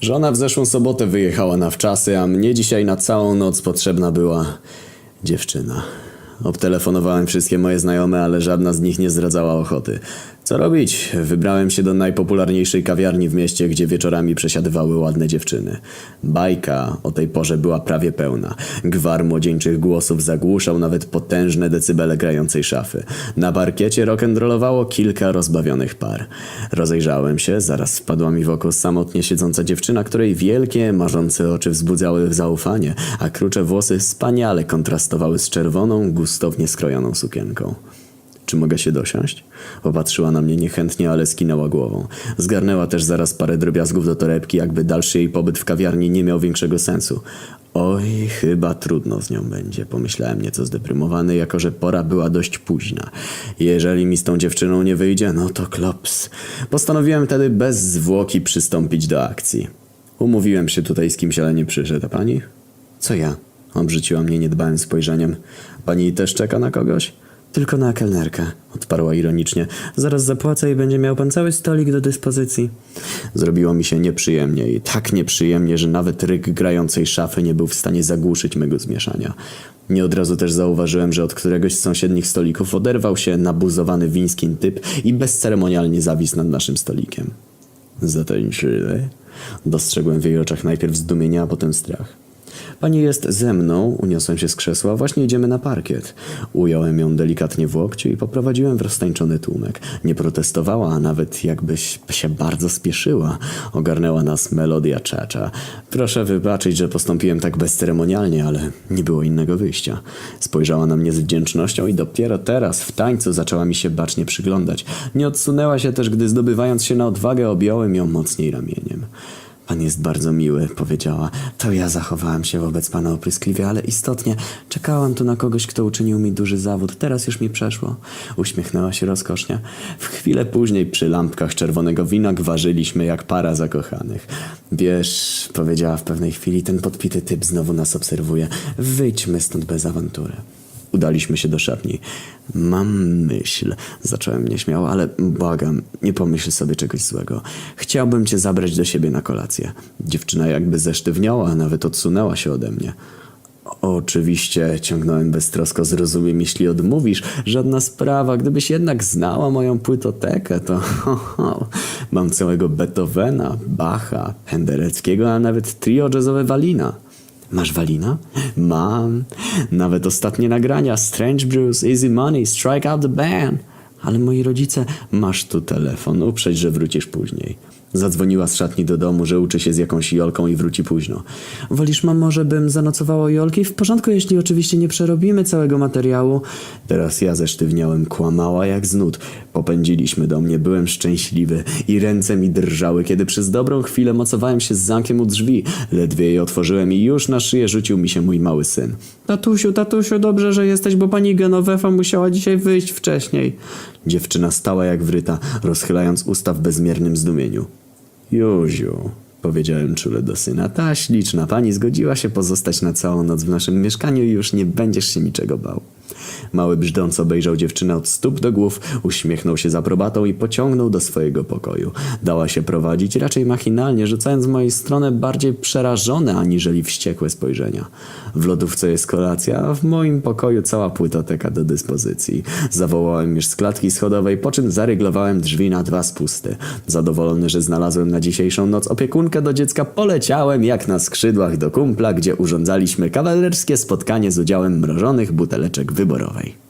Żona w zeszłą sobotę wyjechała na wczasy, a mnie dzisiaj na całą noc potrzebna była dziewczyna. Obtelefonowałem wszystkie moje znajome, ale żadna z nich nie zdradzała ochoty. Co robić? Wybrałem się do najpopularniejszej kawiarni w mieście, gdzie wieczorami przesiadywały ładne dziewczyny. Bajka o tej porze była prawie pełna. Gwar młodzieńczych głosów zagłuszał nawet potężne decybele grającej szafy. Na parkiecie rock'n'rollowało kilka rozbawionych par. Rozejrzałem się, zaraz wpadła mi w oko samotnie siedząca dziewczyna, której wielkie, marzące oczy wzbudzały zaufanie, a krucze włosy wspaniale kontrastowały z czerwoną, gustownie skrojoną sukienką. Czy mogę się dosiąść? Popatrzyła na mnie niechętnie, ale skinęła głową. Zgarnęła też zaraz parę drobiazgów do torebki, jakby dalszy jej pobyt w kawiarni nie miał większego sensu. Oj, chyba trudno z nią będzie, pomyślałem nieco zdeprymowany, jako że pora była dość późna. Jeżeli mi z tą dziewczyną nie wyjdzie, no to klops. Postanowiłem wtedy bez zwłoki przystąpić do akcji. Umówiłem się tutaj z kimś, ale nie przyszedł, a pani? Co ja? Obrzuciła mnie niedbałym spojrzeniem. Pani też czeka na kogoś? Tylko na kelnerkę, odparła ironicznie. Zaraz zapłacę i będzie miał pan cały stolik do dyspozycji. Zrobiło mi się nieprzyjemnie i tak nieprzyjemnie, że nawet ryk grającej szafy nie był w stanie zagłuszyć mego zmieszania. Nie od razu też zauważyłem, że od któregoś z sąsiednich stolików oderwał się nabuzowany wińskim typ i bezceremonialnie zawisł nad naszym stolikiem. Zatańczyły? Dostrzegłem w jej oczach najpierw zdumienie, a potem strach. Pani jest ze mną, uniosłem się z krzesła, właśnie idziemy na parkiet. Ująłem ją delikatnie w łokciu i poprowadziłem w roztańczony tłumek. Nie protestowała, a nawet jakbyś się bardzo spieszyła. Ogarnęła nas melodia czacza. Proszę wybaczyć, że postąpiłem tak bezceremonialnie, ale nie było innego wyjścia. Spojrzała na mnie z wdzięcznością i dopiero teraz w tańcu zaczęła mi się bacznie przyglądać. Nie odsunęła się też, gdy zdobywając się na odwagę objąłem ją mocniej ramieniem. Pan jest bardzo miły, powiedziała. To ja zachowałam się wobec pana opryskliwie, ale istotnie czekałam tu na kogoś, kto uczynił mi duży zawód. Teraz już mi przeszło. Uśmiechnęła się rozkosznie. W chwilę później przy lampkach czerwonego wina gwarzyliśmy jak para zakochanych. Wiesz, powiedziała w pewnej chwili, ten podpity typ znowu nas obserwuje. Wyjdźmy stąd bez awantury. Udaliśmy się do szatni. Mam myśl, zacząłem nieśmiało, ale błagam, nie pomyśl sobie czegoś złego. Chciałbym cię zabrać do siebie na kolację. Dziewczyna jakby zesztywniała, nawet odsunęła się ode mnie. Oczywiście, ciągnąłem beztrosko, zrozumiem, jeśli odmówisz. Żadna sprawa, gdybyś jednak znała moją płytotekę, to ho, ho, mam całego Beethovena, Bacha, Pendereckiego, a nawet trio jazzowe Walina. Masz Walina? Mam. Nawet ostatnie nagrania. Strange Brews, Easy Money, Strike Out the Band. Ale moi rodzice, masz tu telefon, uprzeć, że wrócisz później. Zadzwoniła z szatni do domu, że uczy się z jakąś Jolką i wróci późno. Wolisz, mamo, żebym zanocowała Jolki? W porządku, jeśli oczywiście nie przerobimy całego materiału. Teraz ja zesztywniałem, kłamała jak z nut. Popędziliśmy do mnie, byłem szczęśliwy i ręce mi drżały, kiedy przez dobrą chwilę mocowałem się z zamkiem u drzwi. Ledwie je otworzyłem i już na szyję rzucił mi się mój mały syn. Tatusiu, tatusiu, dobrze, że jesteś, bo pani Genovefa musiała dzisiaj wyjść wcześniej. Dziewczyna stała jak wryta, rozchylając usta w bezmiernym zdumieniu. Józiu, powiedziałem czule do syna, ta śliczna pani zgodziła się pozostać na całą noc w naszym mieszkaniu i już nie będziesz się niczego bał. Mały brzdąc obejrzał dziewczynę od stóp do głów, uśmiechnął się z aprobatą i pociągnął do swojego pokoju. Dała się prowadzić raczej machinalnie, rzucając w mojej stronę bardziej przerażone aniżeli wściekłe spojrzenia. W lodówce jest kolacja, a w moim pokoju cała płytoteka do dyspozycji. Zawołałem już z klatki schodowej, po czym zaryglowałem drzwi na dwa spusty. Zadowolony, że znalazłem na dzisiejszą noc opiekunkę do dziecka, poleciałem jak na skrzydłach do kumpla, gdzie urządzaliśmy kawalerskie spotkanie z udziałem mrożonych buteleczek wyborowej.